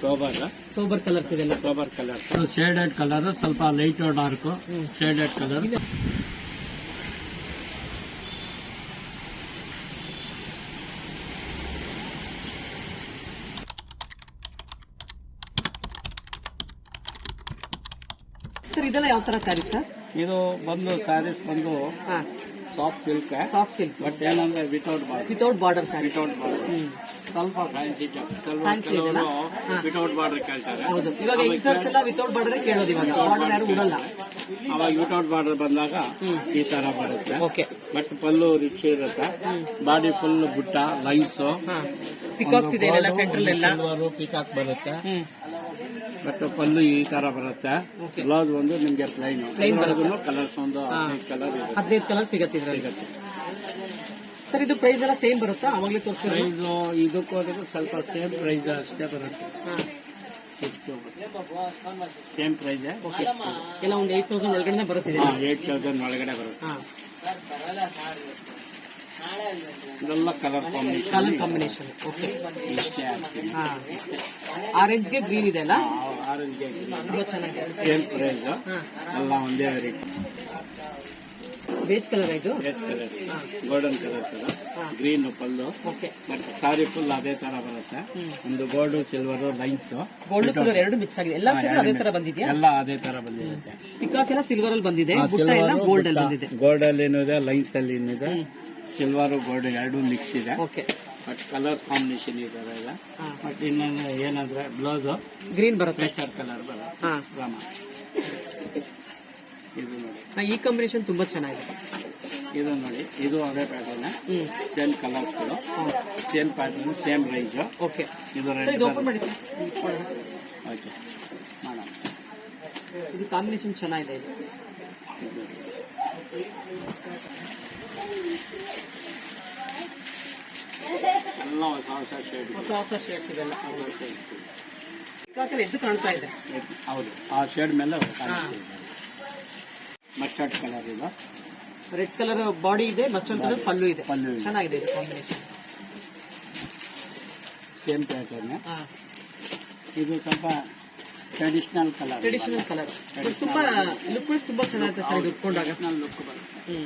Sober sober colours ಇದೆಲ್ಲ. Sober colour shaded colour ಸ್ವಲ್ಪ light dark. Shaded colour sir ಇದೆಲ್ಲ ಯಾವ ತರ ಸ್ಯಾರಿ ಸರ್ ಇದು ಬಂದು ಸ್ಯಾರೀಸ್ ಬಂದು ಹಾ. Soft silk soft silk but ಏನಂದ್ರೆ without border without border sir without border ಸ್ವಲ್ಪ ಫ್ಯಾನ್ಸಿ? ವಿತೌಟ್ ಬಾರ್ಡರ್ ಕೇಳ್ತಾರೆ. ಹೌದು. ಇವಾಗ ಯಂಗ್ಸ್ಟರ್ಸ್ ಎಲ್ಲ ವಿತೌಟ್ ಬಾರ್ಡರ್ ಕೇಳೋದು ಇವಾಗ. ಬಾರ್ಡರ್ ಯಾರು ಬಿಡಲ್ಲ ಅವಾಗ ವಿತೌಟ್ ಬಾರ್ಡರ್ ಬಂದಾಗ ಈ ತರ ಬರುತ್ತೆ. ಓಕೆ ಬಟ್ ಪಲ್ಲು ರಿಚ್ ಇರುತ್ತೆ. ಬಾಡಿ ಫುಲ್ ಬುಟ್ಟ ಲೈನ್ಸ್ ಪಿಕಾಕ್ಸ್ ಇದೆ ಎಲ್ಲ ಸೆಂಟ್ರಲ್ ಎಲ್ಲ. ಪಿಕಾಕ್ ಬರುತ್ತೆ. ಬಟ್ ಪಲ್ಲು ಈ ತರ ಬರುತ್ತೆ. ಬ್ಲೌಸ್ ಒಂದು ನಿಮ್ಗೆ ಪ್ಲೈನ್ ಪ್ಲೈನ್ ಬರೋದು ಕಲರ್ಸ್ ಒಂದು ಹದಿನೈದು ಕಲರ್ ಹದಿನೈದು ಕಲರ್ ಸಿಗತ್ತೆ ಸಿಗತ್ತೆ. ಸರ್ ಇದು ಪ್ರೈಸ್ ಎಲ್ಲ ಸೇಮ್ ಬರುತ್ತಾ? ಅವಾಗಲೇ ತೋರಿಸ್ತೀವಿ ಪ್ರೈಸ್ ಇದಕ್ಕೂ ಅದಕ್ಕೂ ಸ್ವಲ್ಪ ಸೇಮ್ ಪ್ರೈಸ್ ಅಷ್ಟೇ ಬರುತ್ತೆ. ಸೇಮ್ ಪ್ರೈಸ್ ಓಕೆ ಎಲ್ಲ ಒಂದು ಏಟ್ ತೌಸಂಡ್ ಒಳಗಡೆ ಬರುತ್ತೆ ಏಟ್ ತೌಸಂಡ್ ಒಳಗಡೆ ಬರುತ್ತೆ. ಇದೆಲ್ಲ colour combination colour combination okay ಇಷ್ಟೇ ಹಾಕ್ತೀನಿ ಹಾ. ಆರೆಂಜ್ಗೆ ಗ್ರೀನ್ ಇದೆ ಅಲ್ಲ ಆರೆಂಜ್ ತುಂಬಾ ಚೆನ್ನಾಗಿದೆ. ಸೇಮ್ ಪ್ರೈಸ್ ಅಲ್ಲ ಎಲ್ಲ ಒಂದೇ ರೇಟ್ ಬೇಜ್ ಕಲರ್ ಇದು? Red colour golden colour colour green pallu. Okay ಮತ್ತೆ ಸಾರಿ ಫುಲ್ ಅದೇ ತರ ಬರುತ್ತೆ. ಒಂದು gold silver lines gold colour ಎರಡು ಮಿಕ್ಸ್ ಆಗಿದೆ. ಎಲ್ಲ ಅದೇ ತರ ಬಂದಿದೆ ಎಲ್ಲ ಅದೇ ತರ ಬಂದಿದೆ ಪಿಕಾಕ್ ಎಲ್ಲ ಸಿಲ್ವರ್ ಅಲ್ಲಿ ಬಂದಿದೆ. ಗೋಲ್ಡ್ ಅಲ್ಲಿ ಬಂದಿದೆ. ಗೋಲ್ಡ್ ಅಲ್ಲಿ ಏನಿದೆ ಲೈನ್ಸ್ ಅಲ್ಲಿ ಏನಿದೆ ಸಿಲ್ವರ್ ಗೋಲ್ಡ್ ಎರಡು ಮಿಕ್ಸ್ ಇದೆ. ಓಕೆ ಬಟ್ ಕಲರ್ ಕಾಂಬಿನೇಷನ್ ಇದೆ. ಎಲ್ಲ ಬಟ್ ಇನ್ನೊಂದು ಏನಂದ್ರೆ ಬ್ಲೌಸ್ ಗ್ರೀನ್ ಬರುತ್ತೆ. ಪೇಸ್ಟರ್ ಕಲರ್ ಬರುತ್ತೆ. ಹಾಂ. ರಾಮ ಇದು ನೋಡಿ. ಈ ಕಾಂಬಿನೇಷನ್ ತುಂಬಾ ಚೆನ್ನಾಗಿದೆ. ಇದು ನೋಡಿ. ಇದು ಅದೇ ಪ್ಯಾಟರ್ನ್ ಸೇಮ್ ಕಲರ್ಸ್ಗಳು same pattern same rice okay ಇದು ರೆಡ್ ಓಪನ್ ಮಾಡಿ ಸರ್. ಓಕೆ ಮಾಡೋಣ. ಇದು ಕಾಂಬಿನೇಷನ್ ಚೆನ್ನಾಗಿದೆ ಇದು. ಎಲ್ಲ ಹೊಸ ಹೊಸ ಶೇಡ್ ಹೊಸ ಹೊಸ ಶೇಡ್ಸ್ ಇದೆಲ್ಲ ಎದ್ದು ಕಾಣ್ತಾ ಇದೆ. ಹೌದು. ಆ ಶೇಡ್ ಮೇಲೆ ಮಸ್ಟರ್ಡ್ ಕಲರ್ ಇದು. ರೆಡ್ ಕಲರ್ ಬಾಡಿ ಇದೆ ಮಸ್ಟರ್ಡ್ ಕಲರ್ ಪಲ್ಲು ಇದೆ. ಪಲ್ಲು ಚೆನ್ನಾಗಿದೆ ಇದು ಕಾಂಬಿನೇಷನ್ ಸೇಮ್ ಪ್ಯಾಟರ್ನ್ ಇದು ಸ್ವಲ್ಪ ಟ್ರೆಡಿಷನಲ್ ಕಲರ್ ಟ್ರೆಡಿಷನಲ್ ಕಲರ್ ತುಂಬಾ ಲುಕ್ ತುಂಬಾ ಚೆನ್ನಾಗಿದೆ ಸರ್ ಉಟ್ಕೊಂಡಾಗ. ಲುಕ್ ಬರುತ್ತೆ.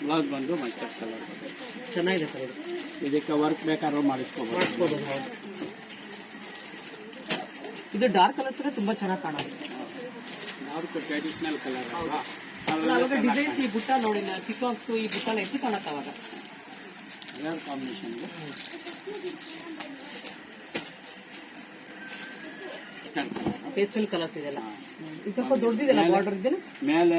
ಬ್ಲೌಸ್ ಬಂದು ಮಸ್ಟರ್ಡ್ ಕಲರ್ ಬರುತ್ತೆ ಚೆನ್ನಾಗಿದೆ ಸರ್ ಇದು. ಇದಕ್ಕೆ ವರ್ಕ್ ಬೇಕಾದ್ರೂ ಮಾಡಿಸ್ಕೋಬಹುದು ಮಾಡಿಸ್ಬೋದು ಹೌದು. ಇದು ಡಾರ್ಕ್ ಕಲರ್ಸ್ ತುಂಬಾ ಚೆನ್ನಾಗಿ ಕಾಣುತ್ತೆ. ಯಾವ್ದಕ್ಕೂ ಟ್ರೆಡಿಷನಲ್ ಕಲರ್ ಅಲ್ವಾ? ಅಲ್ಲ, ಅವಾಗ ಡಿಸೈನ್ಸ್ ಈ ಬುಟ್ಟ ನೋಡಿ ಪಿಕಾಕ್ಸ್ ಈ ಬುಟ್ಟ ಎಲ್ಲ ಎದ್ದು ಕಾಣತ್ತೆ ಅವಾಗ. ಕಲರ್ ಕಾಂಬಿನೇಷನ್ ಪೇಸ್ಟಲ್ ಕಲರ್ಸ್ ಇದೆಲ್ಲ ಇದು ಸ್ವಲ್ಪ ದೊಡ್ಡದಿದೆಲ್ಲ ಬಾರ್ಡರ್ ಇದೆಲ್ಲ ಮೇಲೆ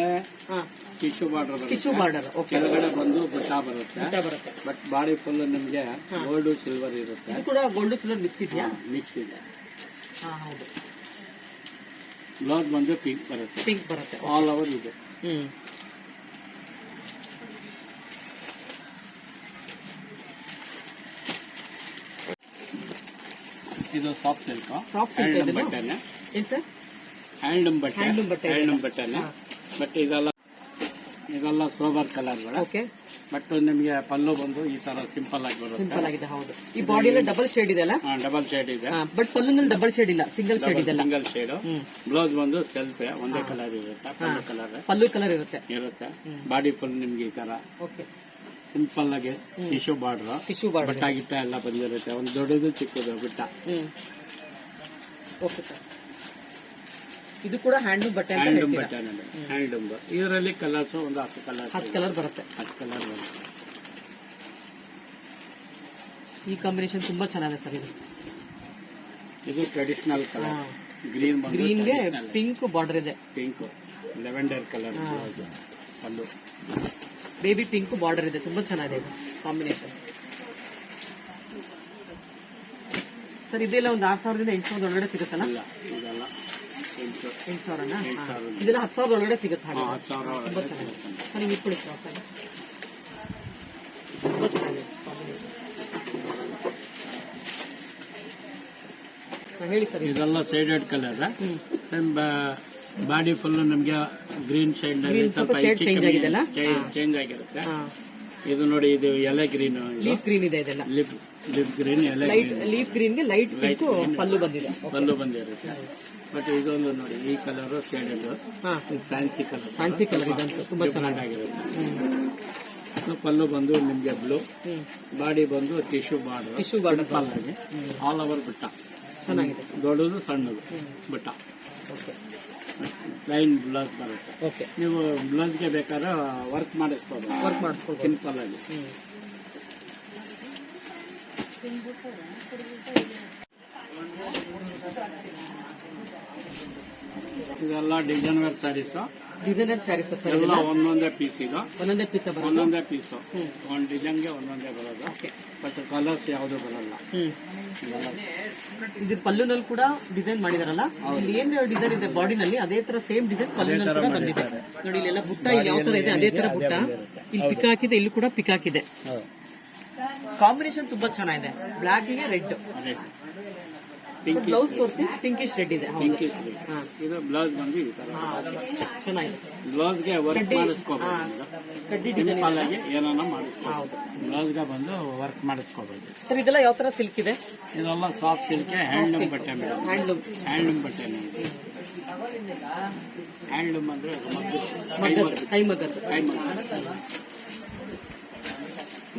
ಹಾ. Tissue border tissue border okay ಕೆಳಗಡೆ ಬಂದು ಬುಟ್ಟ ಬರುತ್ತೆ. ಬರುತ್ತೆ. ಬಟ್ ಬಾಡಿ ಫುಲ್ ನಿಮ್ಗೆ. ಗೋಲ್ಡ್ ಸಿಲ್ವರ್ ಇರುತ್ತೆ. ಇದು ಕೂಡ ಗೋಲ್ಡ್ ಸಿಲ್ವರ್ ಮಿಕ್ಸ್ ಇದೆಯಾ? ಮಿಕ್ಸ್ ಇದೆ. ಹಾ ಹೌದು. ಬ್ಲೌಸ್ ಬಂದು ಪಿಂಕ್ ಬರುತ್ತೆ. ಪಿಂಕ್ ಬರುತ್ತೆ ಆಲ್ ಓವರ್ ಇದೆ. ಹ್ಮ್. ಇದು ಸಾಫ್ಟ್ ಸಿಲ್ಕ್ ಸಾಫ್ಟ್ ಸಿಲ್ಕ್? ಬಟ್ಟೆನೆ. ಏನ್ ಸರ್? ಹ್ಯಾಂಡ್ಲೂಮ್ ಬಟ್ಟೆ. ಹ್ಯಾಂಡ್ಲೂಮ್ ಬಟ್ಟೆ. ಹ್ಯಾಂಡ್ಲೂಮ್ ಬಟ್ಟೆನೆ? ಬಟ್ ಇದೆಲ್ಲ ಇದೆಲ್ಲ ಸೋಬರ್ ಕಲರ್ಗಳು. ಓಕೆ. ಬಟ್ ನಿಮಗೆ ಪಲ್ಲು ಬಂದು ಈ ತರ ಸಿಂಪಲ್ ಆಗಿ ಸಿಂಪಲ್ ಬರುತ್ತೆ ಆಗಿದೆ ಹೌದು. ಈ ಬಾಡಿ ಡಬಲ್ ಶೇಡ್ ಇದೆ ಅಲ್ಲ? ಡಬಲ್ ಶೇಡ್ ಇದೆ. ಬಟ್ ಪಲ್ಲುನಲ್ಲಿ ಡಬಲ್ ಶೇಡ್ ಇಲ್ಲ. ಸಿಂಗಲ್ ಶೇಡ್ ಇದೆ ಸಿಂಗಲ್ ಶೇಡ್ ಬ್ಲೌಸ್ ಬಂದು ಸೆಲ್ಫ್ ಒಂದೇ ಕಲರ್ ಇರುತ್ತೆ. ಪಲ್ಲು ಕಲರ್ ಪಲ್ಲು ಕಲರ್ ಇರುತ್ತೆ. ಇರುತ್ತೆ. ಬಾಡಿ ಫುಲ್ ನಿಮ್ಗೆ ಈ ತರ. ಓಕೆ. ಸಿಂಪಲ್ ಆಗಿ. ಟಿಶ್ಯೂ ಬಾರ್ಡರ್ ಟಿಶ್ಯೂ ಬಾರ್ಡರ್ ಬಟ್ಟ ಗಿಟ್ಟ ಎಲ್ಲ ಬಂದಿರುತ್ತೆ. ಒಂದು ದೊಡ್ಡದು ಚಿಕ್ಕದು ಬಿಟ್ಟ. Okay sir. ಇದು ಕೂಡ ಹ್ಯಾಂಡ್ಲೂಮ್ ಬಟ್ಟೆ ಅಂತ ಹ್ಯಾಂಡ್ಲೂಮ್ ಹೇಳ್ತೀರಾ? ಬಟ್ಟೆ. ಹ್ಯಾಂಡ್ಲೂಮ್ ಇದರಲ್ಲಿ ಕಲರ್ಸ್ ಒಂದು ಹತ್ತು ಕಲರ್ ಹತ್ತು ಕಲರ್ ಬರುತ್ತೆ. ಹತ್ತು ಕಲರ್ ಬರುತ್ತೆ. ಈ ಕಾಂಬಿನೇಷನ್ ತುಂಬಾ ಚೆನ್ನಾಗಿದೆ ಸರ್ ಇದು. ಇದು ಟ್ರೆಡಿಷನಲ್ ಕಲರ್ ಗ್ರೀನ್ ಗ್ರೀನ್ಗೆ ಪಿಂಕ್ ಬಾರ್ಡರ್ ಇದೆ. ಪಿಂಕ್ ಲೆವೆಂಡರ್ ಕಲರ್ ಕಲ್ಲು ಪಲ್ಲು ಬೇಬಿ ಪಿಂಕ್ ಬಾರ್ಡರ್ ಇದೆ. ತುಂಬಾ ಚೆನ್ನಾಗಿದೆ ಕಾಂಬಿನೇಷನ್ ಸರ್ ಇದೆಲ್ಲ ಒಂದು ಆರು ಸಾವಿರದಿಂದ ಎಂಟು ಸಾವಿರದ ಒಳಗಡೆ ಸಿಗುತ್ತಲ್ಲ? ಇಲ್ಲ. ಎಂಟು ಸಾವಿರನ? ಸಾವಿರ. ಇದೆಲ್ಲ ಹತ್ತು ಸಾವಿರದ ಒಳಗಡೆ ಸಿಗುತ್ತೆ ಹಾಗೆ. ತುಂಬ ಸಾವಿರ ತುಂಬಾ ಒಳಗಡೆ ಚೆನ್ನಾಗಿದೆ. ಸಿಗುತ್ತೆ. ಸರ್ ನೀವು ಇಟ್ಕೊಳ್ಳಿ ಸರ್ ಸರ್. ತುಂಬಾ ಚೆನ್ನಾಗಿದೆ. ಹೇಳಿ ಸರ್ ಇದು ಇದೆಲ್ಲ ಸೈಡೆಡ್ ಕಲರ್ ಬಾಡಿ ಫುಲ್ ನಮ್ಗೆ ಗ್ರೀನ್ ಶೈಡ್? ಚೇಂಜ್ ಆಗಿರುತ್ತೆ. ಹಾ. ಇದು ನೋಡಿ ಇದು ಎಲೆ ಗ್ರೀನ್ ಲೀಫ್ ಗ್ರೀನ್ ಇದೆ ಇದೆಲ್ಲ. ಲೀಫ್ ಲೀಫ್ ಗ್ರೀನ್ ಎಲೆ ಲೈಟ್ ಗ್ರೀನ್ಗೆ ಲೈಟ್ ಪಿಂಕ್ ಪಲ್ಲು ಬಂದಿದೆ. ಪಲ್ಲು ಬಂದಿರುತ್ತೆ. ಬಟ್ ಇದೊಂದು ನೋಡಿ ಈ ಕಲರ್ ಶೇಡೆಡ್ ಹಾ. ಫ್ಯಾನ್ಸಿ ಕಲರ್ ಫ್ಯಾನ್ಸಿ ಕಲರ್ ಇದಂತೂ ತುಂಬಾ ಚೆನ್ನಾಗಿರುತ್ತೆ ಪಲ್ಲು ಬಂದು ನಿಮ್ಗೆ ಬ್ಲೂ ಬಾಡಿ ಬಂದು tissue border tissue border all over ಬಿಟ್ಟ. ಚೆನ್ನಾಗಿದೆ. ದೊಡ್ಡದು ಸಣ್ಣದು ಬಿಟ್ಟ. ಓಕೆ ಲೈನ್ ಬ್ಲೌಸ್ ಬರುತ್ತೆ. ಓಕೆ. ನೀವು ಬ್ಲೌಸ್ಗೆ ಬೇಕಾದ್ರೆ ವರ್ಕ್ ಮಾಡಿಸ್ಬೋದು. ವರ್ಕ್ ಮಾಡಿಸ್ಬೋದು ಸಿಂಪಲ್ ಆಗಿ. ಇದೆಲ್ಲ designer sarees designer sarees sir ಎಲ್ಲ ಒಂದೊಂದೇ ಪೀಸ್ ಇದು. ಒಂದೊಂದೇ ಪೀಸ್ ಒಂದೊಂದೇ ಪೀಸ್ ಒಂದ್ ಡಿಸೈನ್ಗೆ ಒಂದೊಂದೇ ಬರೋದು. ಓಕೆ. ಬಟ್ ಕಲರ್ಸ್ ಯಾವುದು ಬರಲ್ಲ. ಇದು ಪಲ್ಲುನಲ್ಲಿ ಕೂಡ ಡಿಸೈನ್ ಮಾಡಿದಾರಲ್ಲ? ಇಲ್ಲಿ ಏನ್ ಡಿಸೈನ್ ಇದೆ ಬಾಡಿನಲ್ಲಿ? ಅದೇ ತರ ಸೇಮ್ ಡಿಸೈನ್ ಪಲ್ಲುನಲ್ಲಿ ಕೂಡ ಬಂದಿದೆ. ನೋಡಿ ಇಲ್ಲೆಲ್ಲ ಬುಟ್ಟ ಇಲ್ಲಿ ಯಾವ ತರ ಇದೆ? ಅದೇ ತರ ಬುಟ್ಟ. ಇಲ್ಲಿ ಪಿಕ್ ಹಾಕಿದೆ ಇಲ್ಲಿ ಕೂಡ ಪಿಕ್ ಹಾಕಿದೆ. ಕಾಂಬಿನೇಷನ್ ತುಂಬಾ ಚೆನ್ನಾಗಿದೆ. ಬ್ಲಾಕ್ಗೆ ರೆಡ್ ಬ್ಲೌಸ್ ತೋರಿಸಿ ಪಿಂಕಿಶ್ ರೆಡ್ ಇದೆ ಹೌದು. ಪಿಂಕ್ ಹಾ. ಇದು ಬ್ಲೌಸ್ ಬಂದು ಈ ತರ. ಗೆ ಚೆನ್ನಾಗಿದೆ. ಬ್ಲೌಸ್ಗೆ ವರ್ಕ್ ಮಾಡಿಸ್ಕೋಬಹುದು ಕಡ್ಡಿ ಡಿಸೈನ್ ಆಗಿ ಏನಾನ ಮಾಡಿಸ್ಕೋಬಹುದು ಹೌದು. ಬ್ಲೌಸ್ಗೆ ಬಂದು ವರ್ಕ್ ಮಾಡಿಸ್ಕೋಬಹುದು ಸರ್ ಇದೆಲ್ಲ ಯಾವ ತರ ಸಿಲ್ಕ್ ಇದೆ? ಇದೆಲ್ಲ ಸಾಫ್ಟ್ ಸಿಲ್ಕ್ ಹ್ಯಾಂಡ್ಲೂಮ್ ಬಟ್ಟೆ ಮೇಡಮ್ ಹ್ಯಾಂಡ್ಲೂಮ್ ಹ್ಯಾಂಡ್ಲೂಮ್ ಬಟ್ಟೆ ಹ್ಯಾಂಡ್ಲೂಮ್ ಅಂದ್ರೆ ಕೈ ಮದ್ದು. ಕೈ ಮದ್ದು.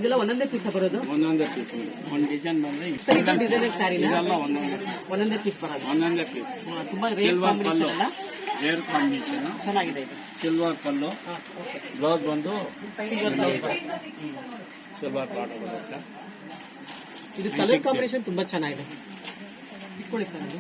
ಇದೆಲ್ಲ ಒಂದೊಂದೇ ಪೀಸ್ ಬರೋದು? ಒಂದೊಂದೇ ಪೀಸ್ ಒಂದ್ ಡಿಸೈನ್ ಬಂದ್ರೆ ಸರ್ ಡಿಸೈನರ್ ಸ್ಯಾರಿನ ಇದೆಲ್ಲ ಒಂದೊಂದೇ ಒಂದೊಂದೇ ಪೀಸ್ ಬರೋದು. ಒಂದೊಂದೇ ಪೀಸ್ ತುಂಬಾ ರೇರ್ ಸಿಲ್ವರ್ ಕಾಂಬಿನೇಷನ್ ಅಲ್ಲ? ರೇರ್ ಕಾಂಬಿನೇಷನ್ ಚೆನ್ನಾಗಿದೆ ಇದು. ಸಿಲ್ವರ್ ಪಲ್ಲು. ಬ್ಲೌಸ್ ಬಂದು ಸಿಲ್ವರ್ ಸಿಲ್ವರ್ ಬರುತ್ತೆ. ಇದು ಕಲರ್ ಕಾಂಬಿನೇಷನ್ ತುಂಬಾ ಚೆನ್ನಾಗಿದೆ. ಇಟ್ಕೊಳ್ಳಿ ಸರ್ ಇದು.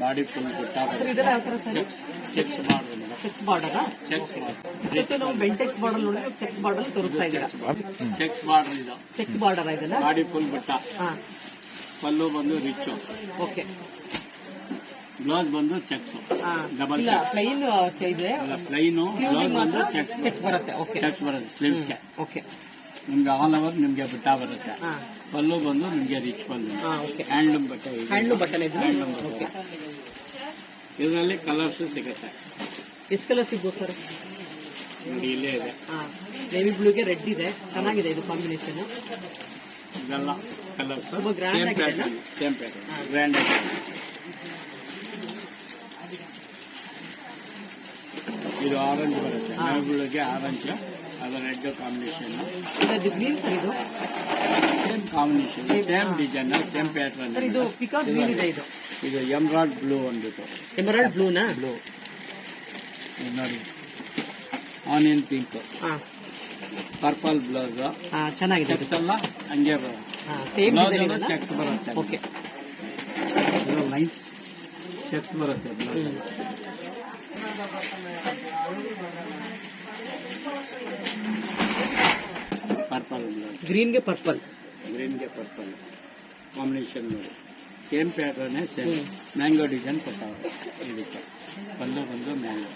Body full checks madam. Checks border checks ನಾವು ಬೆಂಟೆಕ್ಸ್ ಬಾರ್ಡರ್ ಚೆಕ್ಸ್ ಬಾರ್ಡರ್ ತೋರಿಸ್ತಾ ಇದ್ದೀರಾ? ಚೆಕ್ಸ್ ಬಾರ್ಡರ್ ಇದು. ಚೆಕ್ಸ್ ಬಾರ್ಡರ್ ಇದೆಲ್ಲ? Body full butta. ಹಾ. ಪಲ್ಲು ಬಂದು ರಿಚ್ ಓಕೆ ಬ್ಲೌಸ್ ಬಂದು ಚೆಕ್ಸ್ ಹಾ. ಪ್ಲೈನ್ ಇಲ್ಲ ಪ್ಲೈನ್ ಇದೆ. ಪ್ಲೈನು ಬ್ಲೌಸ್ ಬಂದು ಚೆಕ್ಸ್ ಚೆಕ್ ಬರುತ್ತೆ. ಓಕೆ ಚೆಕ್ಸ್ ಬರುತ್ತೆ. ಸ್ಲೀವ್ಸ್ಗೆ ಓಕೆ ನಿಮ್ಗೆ ಆಲ್ ಓವರ್ ನಿಮ್ಗೆ ಬುಟ್ಟ ಬರುತ್ತೆ. ಪಲ್ಲು ಬಂದು ನಿಮ್ಗೆ ರಿಚ್ ಪಲ್ಲು. ಹ್ಯಾಂಡ್ಲೂಮ್ ಬಟ್ಟೆ. ಹ್ಯಾಂಡ್ಲೂಮ್ ಬಟ್ಟೆ ಹ್ಯಾಂಡ್ಲೂಮ್ ಬಟ್ಟೆ. ಇದರಲ್ಲಿ ಕಲರ್ಸ್ ಸಿಗುತ್ತೆ. ಎಷ್ಟು ಕಲರ್ ಸಿಗ್ಬೋದು ಸರ್ ನೋಡಿ ಇಲ್ಲೇ ಇದೆ. ನೇವಿ ಬ್ಲೂಗೆ ರೆಡ್ ಇದೆ. ಚೆನ್ನಾಗಿದೆ ಇದು ಕಾಂಬಿನೇಷನ್ ಇದೆಲ್ಲ ಕಲರ್ಸ್ ತುಂಬಾ ಗ್ರ್ಯಾಂಡ್ ಸೇಮ್ ಆಗಿದೆ ಪ್ಯಾಟರ್ನ್ ಸೇಮ್ ಪ್ಯಾಟರ್ನ್ ಗ್ರ್ಯಾಂಡ್ ಆಗಿದೆ. ಇದು ಆರೆಂಜ್ ಬರುತ್ತೆ. ನೇವಿ ಬ್ಲೂಗೆ ಆರೆಂಜ್ ಅದು ರೆಡ್ ಕಾಂಬಿನೇಷನ್ ಇದು ಗ್ರೀನ್ ಸರ್ ಇದು same combination same design same pattern ಇದು ಪಿಕಾಕ್ ಗ್ರೀನ್ ಇದೆ ಇದು. ಇದು ಎಮ್ರಾಯ್ಡ್ ಬ್ಲೂ ಅಂದ್ಬಿಟ್ಟು ಎಮರಾಲ್ಡ್ ಬ್ಲೂನಾ ಬ್ಲೂ ನೋಡಿ ಆನಿಯನ್ ಪಿಂಕ್ ಪರ್ಪಲ್ ಬ್ಲೌಸ್ ಚೆನ್ನಾಗಿದೆ. ಚೆಕ್ಸ್ ಎಲ್ಲ ಹಂಗೆ ಬರುತ್ತೆ. ಚೆಕ್ಸ್ ಬರುತ್ತೆ. ಓಕೆ ನೈಸ್ ಚೆಕ್ಸ್ ಬರುತ್ತೆ ಬ್ಲೌಸ್ ಪರ್ಪಲ್ ಗ್ರೀನ್ಗೆ ಪರ್ಪಲ್ ಗ್ರೀನ್ಗೆ ಪರ್ಪಲ್ ಕಾಂಬಿನೇಷನ್ ನೋಡಿ. Same pattern same. Mango design ಕೊಟ್ಟವ್ರೆ ಇದಕ್ಕೆ ಬಂದು ಬಂದು ಮ್ಯಾಂಗೋ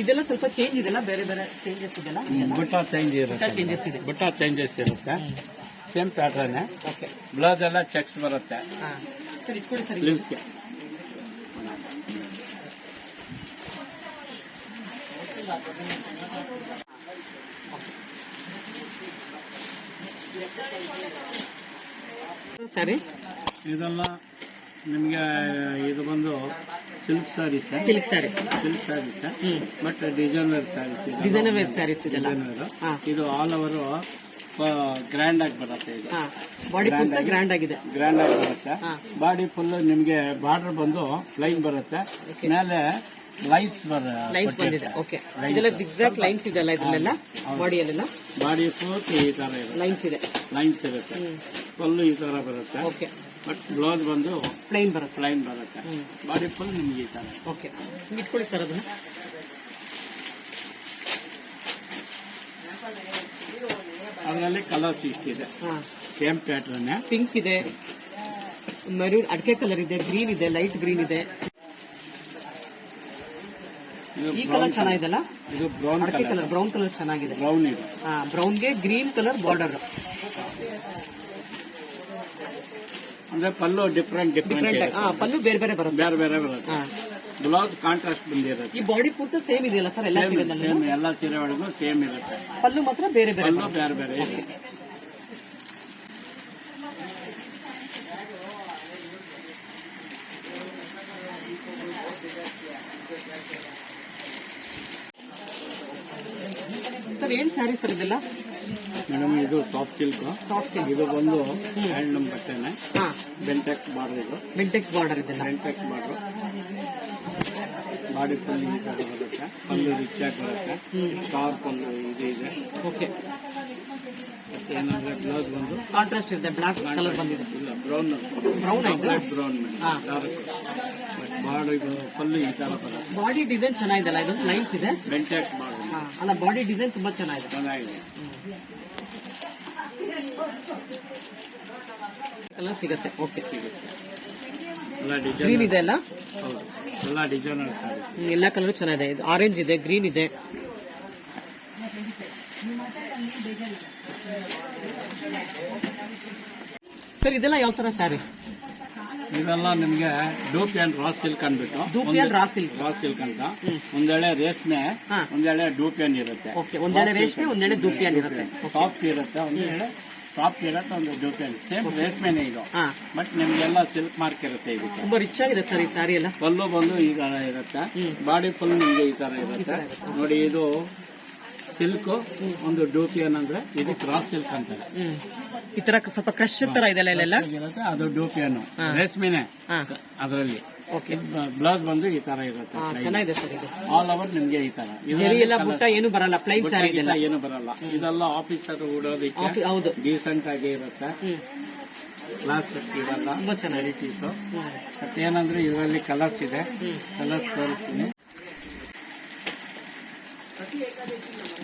ಇದೆಲ್ಲ ಸ್ವಲ್ಪ ಚೇಂಜ್ ಇದೆಲ್ಲ ಬೇರೆ ಬೇರೆ ಚೇಂಜಸ್ ಇದೆಲ್ಲ? ಬುಟ್ಟ ಚೇಂಜ್ ಇರುತ್ತೆ. ಚೇಂಜಸ್ ಇದೆ. ಬುಟ್ಟ ಚೇಂಜಸ್ ಇರುತ್ತೆ. Same pattern okay. ಬ್ಲೌಸ್ ಎಲ್ಲ ಚೆಕ್ಸ್ ಬರುತ್ತೆ. ಹಾ. ಸರ್ ಇಟ್ಕೊಳ್ಳಿ ಸರ್. ಸರಿ ಇದೆಲ್ಲ ನಿಮಗೆ ಇದು ಬಂದು silk sarees silk sari silk sarees sir but wear sarees design wear sarees ಇದೆಲ್ಲ. ಇದು ಆಲ್ ಓವರ್ ಗ್ರ್ಯಾಂಡ್ ಆಗಿ ಬರುತ್ತೆ ಇದು. ಬಾಡಿ ಫುಲ್ ಗ್ರ್ಯಾಂಡ್ ಆಗಿದೆ. ಗ್ರ್ಯಾಂಡ್ ಆಗಿ ಬರುತ್ತೆ. ಬಾಡಿ ಫುಲ್ ನಿಮಗೆ ಬಾರ್ಡರ್ ಬಂದು ಲೈನ್ ಬರುತ್ತೆ. ಮೇಲೆ ಲೈನ್ಸ್ ಲೈನ್ಸ್ ಬಂದಿದೆ. ಓಕೆ ಇದೆಲ್ಲ ಎಕ್ಸಾಕ್ಟ್ ಲೈನ್ಸ್ ಇದೆಲ್ಲ ಇದ್ರಲ್ಲೆಲ್ಲ ಬಾಡಿಯಲ್ಲೆಲ್ಲ ಬಾಡಿ ಪೂರ್ತಿ ಈ ತರ ಇದೆ ಲೈನ್ಸ್ ಇದೆ. ಲೈನ್ಸ್ ಇರುತ್ತೆ. ಫುಲ್ಲು ಫುಲ್ ಈ ತರ ಬರುತ್ತೆ. ಓಕೆ ಬಟ್ ಬ್ಲೌಸ್ ಬಂದು ಪ್ಲೈನ್ ಬರುತ್ತೆ. ಪ್ಲೈನ್ ಬರುತ್ತೆ. ಬಾಡಿ ಫುಲ್ ನಿಮ್ಗೆ ಈ ತರ. ಓಕೆ ಇಟ್ಕೊಳ್ಳಿ ಸರ್ ಅದನ್ನ. ಅದರಲ್ಲಿ ಕಲರ್ಸ್ ಇಷ್ಟಿದೆ ಸೇಮ್ ಪ್ಯಾಟರ್ನ್ ಪಿಂಕ್ ಇದೆ. ಮರೂನ್ ಅಡಿಕೆ ಕಲರ್ ಇದೆ. ಗ್ರೀನ್ ಇದೆ. ಲೈಟ್ ಗ್ರೀನ್ ಇದು. ಈ ಕಲರ್ ಚೆನ್ನಾಗಿದೆಲ್ಲ ಇದು ಬ್ರೌನ್ ಅಡಿಕೆ ಕಲರ್ ಬ್ರೌನ್ ಕಲರ್ ಚೆನ್ನಾಗಿದೆ. ಬ್ರೌನ್ ಇದೆ. ಹಾ ಬ್ರೌನ್ಗೆ ಗ್ರೀನ್ ಕಲರ್ ಬಾರ್ಡರ್ ಅಂದ್ರೆ ಪಲ್ಲು ಡಿಫ್ರೆಂಟ್ ಡಿಫ್ರೆಂಟ್ ಡಿಫ್ರೆಂಟ್ ಹಾ ಪಲ್ಲು ಬೇರೆ ಬೇರೆ ಬರುತ್ತೆ. ಬೇರೆ ಬೇರೆ ಬರುತ್ತೆ. ಹಾ. ಬ್ಲೌಸ್ ಕಾಂಟ್ರಾಸ್ಟ್ ಬಂದಿರುತ್ತೆ. ಈ ಬಾಡಿ ಪೂರ್ತಿ ಸೇಮ್ ಇದೆಯಲ್ಲ ಸರ್ ಎಲ್ಲ ಸೇಮ್ ಎಲ್ಲ ಸೀರೆ ಒಳಗೂ ಸೇಮ್ ಇರುತ್ತೆ. ಪಲ್ಲು ಮಾತ್ರ ಬೇರೆ ಬೇರೆ ಪಲ್ಲು ಬೇರೆ ಬೇರೆ ಇದೆ. ಸರ್ ಏನ್ ಸ್ಯಾರಿ ಸರ್ ಇದೆಲ್ಲ? ಮೇಡಮ್ ಇದು ಸಾಫ್ಟ್ ಸಿಲ್ಕ್ ಸಾಫ್ಟ್ ಇದು ಬಂದು ಹ್ಯಾಂಡ್ಲೂಮ್ ಬಟ್ಟೆನೆ. ಹಾ. ಬೆಂಟೆಕ್ ಬಾರ್ಡರ್ ಇದು. ಬೆಂಟೆಕ್ ಬಾರ್ಡರ್ ಇದೆ ಬೆಂಟೆಕ್ ಬಾರ್ಡರ್ ಬಾಡಿ ಫುಲ್ ಈ ತರ ಬರುತ್ತೆ. ಪಲ್ಲು ರಿಚ್ ಆಗಿ ಬರುತ್ತೆ. ಸ್ಟಾರ್ ಪಲ್ಲು ಇದು ಇದೆ. ಓಕೆ. ಏನಂದ್ರೆ ಬ್ಲೌಸ್ ಬಂದು ಕಾಂಟ್ರಾಸ್ಟ್ ಇದೆ. ಬ್ಲಾಕ್ ಕಲರ್ ಬಂದಿದೆ. ಇಲ್ಲ ಬ್ರೌನ್ ಬ್ರೌನ್ ಬ್ಲಾಕ್ ಬ್ರೌನ್ ಹಾ. ಬಾಡಿ ಪಲ್ಲು ಈ ತರ ಬರುತ್ತೆ. ಬಾಡಿ ಡಿಸೈನ್ ಚೆನ್ನಾಗಿದೆಲ್ಲ ಇದು ಲೈನ್ಸ್ ಇದೆ. ಬೆಂಟೆಕ್ ಬಾರ್ಡರ್ ಅಲ್ಲ ಬಾಡಿ ಡಿಸೈನ್ ತುಂಬಾ ಚೆನ್ನಾಗಿದೆ. ಚೆನ್ನಾಗಿದೆ. ಕಲರ್ ಸಿಗತ್ತೆ ಓಕೆ. ಎಲ್ಲ ಗ್ರೀನ್ ಇದೆ ಅಲ್ಲ? ಎಲ್ಲ ಡಿಸೈನ್ ಎಲ್ಲ ಕಲರ್ ಚೆನ್ನಾಗಿದೆ. ಇದು ಆರೆಂಜ್ ಇದೆ ಗ್ರೀನ್ ಇದೆ. ಸರ್ ಇದೆಲ್ಲ ಯಾವ ತರ ಸ್ಯಾರಿ ಇವೆಲ್ಲ ನಿಮ್ಗೆ ಡೂಪಿಯನ್ ರಾ ಸಿಲ್ಕ್ ಅಂದ್ಬಿಟ್ಟು. And raw silk raw silk ಅಂತ. ಒಂದೇಳೆ ರೇಷ್ಮೆ ಒಂದೇಳೆ ಒಂದೆಳೆ ಡೂಪಿಯನ್ ಇರುತ್ತೆ. ಒಂದೆಳೆ ರೇಷ್ಮೆ ಒಂದೆಳೆ ಅಂಡ್ ಇರುತ್ತೆ. ಸಾಫ್ಟ್ ಇರುತ್ತೆ ಒಂದೆಳೆ ಸಾಫ್ಟ್ ಇರುತ್ತೆ ಒಂದು ಡೂಪಿಯನ್ ಸೇಮ್ ರೇಷ್ಮೆನೇ ಇದು. ಬಟ್ ನಿಮ್ಗೆಲ್ಲ ಸಿಲ್ಕ್ ಮಾರ್ಕ್ ಇರುತ್ತೆ ಇದು ತುಂಬಾ ರಿಚ್ ಆಗಿದೆ ಸರ್ ಈ ಸ್ಯಾರಿ ಎಲ್ಲ. ಪಲ್ಲು ಬಂದು ಈ ತರ ಇರುತ್ತೆ. ಬಾಡಿ ಫುಲ್ ನಿಮ್ಗೆ ಈ ತರ ಇರುತ್ತೆ. ನೋಡಿ ಇದು ಸಿಲ್ಕ್ ಒಂದು ಡೋಪಿ ಅಂದ್ರೆ ಇದು ಕ್ರಾಸ್ ಸಿಲ್ಕ್ ಅಂತಾರೆ. ಈ ತರ ಸ್ವಲ್ಪ ಕ್ರಶ್ ತರ ಇದೆಲ್ಲ ಇರುತ್ತೆ ಅದು ಡೋಪಿ ಅನ್ನು ರೇಷ್ಮೆನೆ ಅದರಲ್ಲಿ. ಓಕೆ. ಬ್ಲೌಸ್ ಬಂದು ಈ ತರ ಇರುತ್ತೆ ಚೆನ್ನಾಗಿದೆ ಸರ್ ಇದು. ಆಲ್ ಓವರ್ ನಿಮ್ಗೆ ಈ ತರ. ಎಲ್ಲ ಬುಟ್ಟ ಏನು ಬರಲ್ಲ ಪ್ಲೈನ್ ಸ್ಯಾರಿ ಇದೆಲ್ಲ. ಏನು ಬರಲ್ಲ. ಇದೆಲ್ಲ ಆಫೀಸರ್ ಉಡೋದಕ್ಕೆ ಹೌದು. ಡೀಸೆಂಟ್ ಆಗಿ ಇರುತ್ತೆ. ಕ್ಲಾಸ್ ಇರಲ್ಲ. ತುಂಬಾ ಚೆನ್ನಾಗಿ ಏನಂದ್ರೆ ಇದರಲ್ಲಿ ಕಲರ್ಸ್ ಇದೆ. ಕಲರ್ಸ್ ತೋರಿಸ್ತೀನಿ.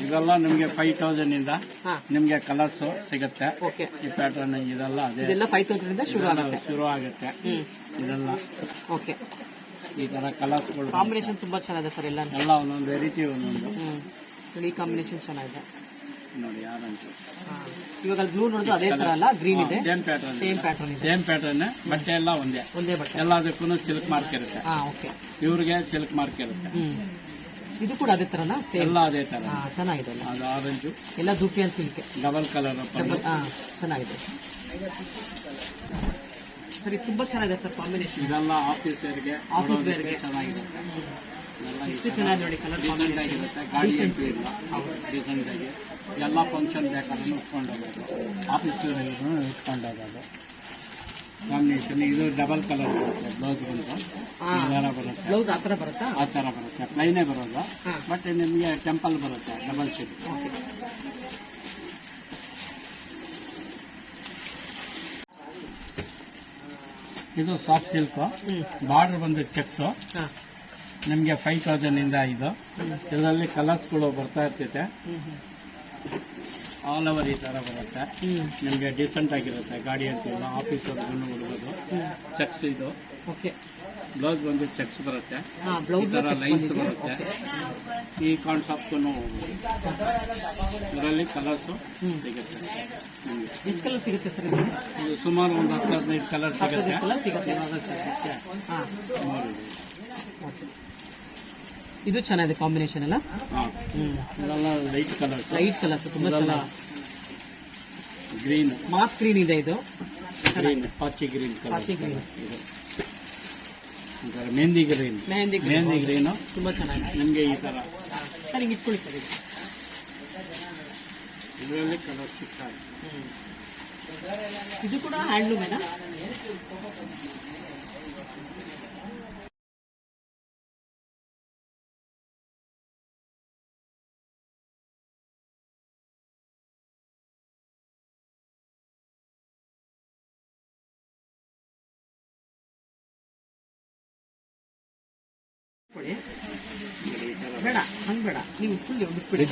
ಇದೆಲ್ಲ ನಿಮಗೆ ಫೈವ್ ತೌಸಂಡ್ ಇಂದ ನಿಮಗೆ ಕಲರ್ಸ್ ಸಿಗುತ್ತೆ. ಈ ಪ್ಯಾಟರ್ನ್ ಇದೆಲ್ಲ ಅದೇ. ಇದೆಲ್ಲ ಫೈವ್ ತೌಸಂಡ್ ಶುರು ಆಗುತ್ತೆ. ಶುರು ಆಗುತ್ತೆ. ಇದೆಲ್ಲ. ಓಕೆ. ಈ ತರ ಕಲರ್ಸ್ ಕಾಂಬಿನೇಷನ್ ತುಂಬಾ ಚೆನ್ನಾಗಿದೆ ಸರ್ ಎಲ್ಲ ಎಲ್ಲ ಒಂದೊಂದು ವೆರೈಟಿ ಒಂದೊಂದು. ಈ ಕಾಂಬಿನೇಷನ್ ಚೆನ್ನಾಗಿದೆ. ನೋಡಿ ಯಾರಂತ. ಇವಾಗ ಬ್ಲೂ ನೋಡಿದ್ರು ಅದೇ ತರ ಅಲ್ಲ ಗ್ರೀನ್ ಇದೆ. Same pattern same pattern same pattern ಬಟ್ಟೆ ಎಲ್ಲ ಒಂದೇ. ಒಂದೇ ಬಟ್ಟೆ. ಎಲ್ಲದಕ್ಕೂ ಸಿಲ್ಕ್ ಮಾರ್ಕ್ ಇರುತ್ತೆ. ಹಾ ಓಕೆ. ಇವ್ರಿಗೆ ಸಿಲ್ಕ್ ಮಾರ್ಕ್ ಇರುತ್ತೆ. ಇದು ಕೂಡ ಅದೇ ತರನಾ? ಎಲ್ಲ ಅದೇ ತರ ಚೆನ್ನಾಗಿದೆ ಅಲ್ಲ ಅದು ಆರೆಂಜು ಎಲ್ಲ ಅಂತ ಸಿಲ್ಕ್ ಡಬಲ್ ಕಲರ್ ಹಾ ಚೆನ್ನಾಗಿದೆ. ಸರಿ ತುಂಬಾ ಚೆನ್ನಾಗಿದೆ ಸರ್ ಕಾಂಬಿನೇಷನ್ ಇದೆಲ್ಲ ಆಫೀಸ್ ವೇರ್ಗೆ wear ಗೆ. ಚೆನ್ನಾಗಿರುತ್ತೆ ಇಷ್ಟು ಚೆನ್ನಾಗಿ ನೋಡಿ ಕಲರ್ ಡಿಸೆಂಟ್ ಆಗಿರುತ್ತೆ ಗಾಡಿ ಎಂಟು ಇಲ್ಲ. ಡಿಸೆಂಟ್ ಆಗಿ ಎಲ್ಲ ಫಂಕ್ಷನ್ ಬೇಕಾದ್ರೂ ಉಟ್ಕೊಂಡು ಹೋಗೋದು ಆಫೀಸ್ ಉಟ್ಕೊಂಡು ಹೋಗೋದು ಕಾಂಬಿನೇಷನ್ ಇದು ಡಬಲ್ ಕಲರ್ ಬರುತ್ತೆ. ಬ್ಲೌಸ್ ಬಂದು ಬರುತ್ತೆ. ಬ್ಲೌಸ್ ಆ ಥರ ಬರುತ್ತಾ? ಆ ಥರ ಬರುತ್ತೆ. ಪ್ಲೈನೇ ಬರೋದು. ಬಟ್ ನಿಮಗೆ ಟೆಂಪಲ್ ಬರುತ್ತೆ. ಡಬಲ್ ಶೀಟ್ ಇದು ಸಾಫ್ಟ್ ಸಿಲ್ಕ್ ಬಾರ್ಡರ್ ಬಂದು ಚೆಕ್ಸ್ ನಿಮಗೆ ಫೈವ್ ತೌಸಂಡ್ ಇಂದ ಇದು ಇದರಲ್ಲಿ ಕಲರ್ಸ್ಗಳು ಬರ್ತಾ ಇರ್ತೈತೆ. ಆಲ್ ಓವರ್ ಈ ತರ ಬರುತ್ತೆ. ನಿಮ್ಗೆ ಡೀಸೆಂಟ್ ಆಗಿರುತ್ತೆ. ಗಾಡಿ ಅಂತಿಲ್ಲ ಆಫೀಸ್ ವರ್ಗು ಬಿಡ್ಬೋದು ಚೆಕ್ಸ್ ಇದು. ಓಕೆ ಬ್ಲೌಸ್ ಬಂದು ಚೆಕ್ಸ್ ಬರುತ್ತೆ. ಈ ತರ ಲೈನ್ಸ್ ಬರುತ್ತೆ. ಈ ಕಾನ್ಸೆಪ್ಟು ಇದರಲ್ಲಿ ಕಲರ್ಸ್ ಸಿಗುತ್ತೆ. ನಿಮ್ಗೆ. ಎಷ್ಟು ಕಲರ್ ಸಿಗುತ್ತೆ ಸರ್ ಇದು ಇದು ಸುಮಾರು ಒಂದು ಹತ್ತು ಹದಿನೈದು ಕಲರ್ ಸಿಗುತ್ತೆ. ಕಲರ್ ಸಿಗುತ್ತೆ. ಹಾ. ಇದೆ. ಚೆನ್ನಾಗಿದೆ ಕಾಂಬಿನೇಷನ್ ಎಲ್ಲ. ಲೈಟ್ ಕಲರ್ ಲೈಟ್ ಕಲರ್ ತುಂಬಾ ಚೆನ್ನಾಗಿ ಗ್ರೀನ್ ಮಾಸ್ ಗ್ರೀನ್ ಇದೆ ಇದು. ಗ್ರೀನ್ ಪಾಚಿ ಗ್ರೀನ್ ಕಲರ್ ಪಾಚಿ green mehndi green mehndi mehndi green ತುಂಬಾ ಚೆನ್ನಾಗಿದೆ. ನಿಮಗೆ ಈ ತರ. ಸರ್ ಹಿಂಗೆ ಇಟ್ಕೊಳ್ಳಿ ಸರ್ ಇದು. ಇದರಲ್ಲಿ ಕಲರ್ ಸಿಗ್ತಾರೆ. ಇದು. ಕೂಡ ಹ್ಯಾಂಡ್ಲೂಮೇನಾ ಬೇಡ ಹಂಗೆ ಬೇಡ. ನೀವು ಫುಲ್ ಬಿಟ್ಬಿಡಿ.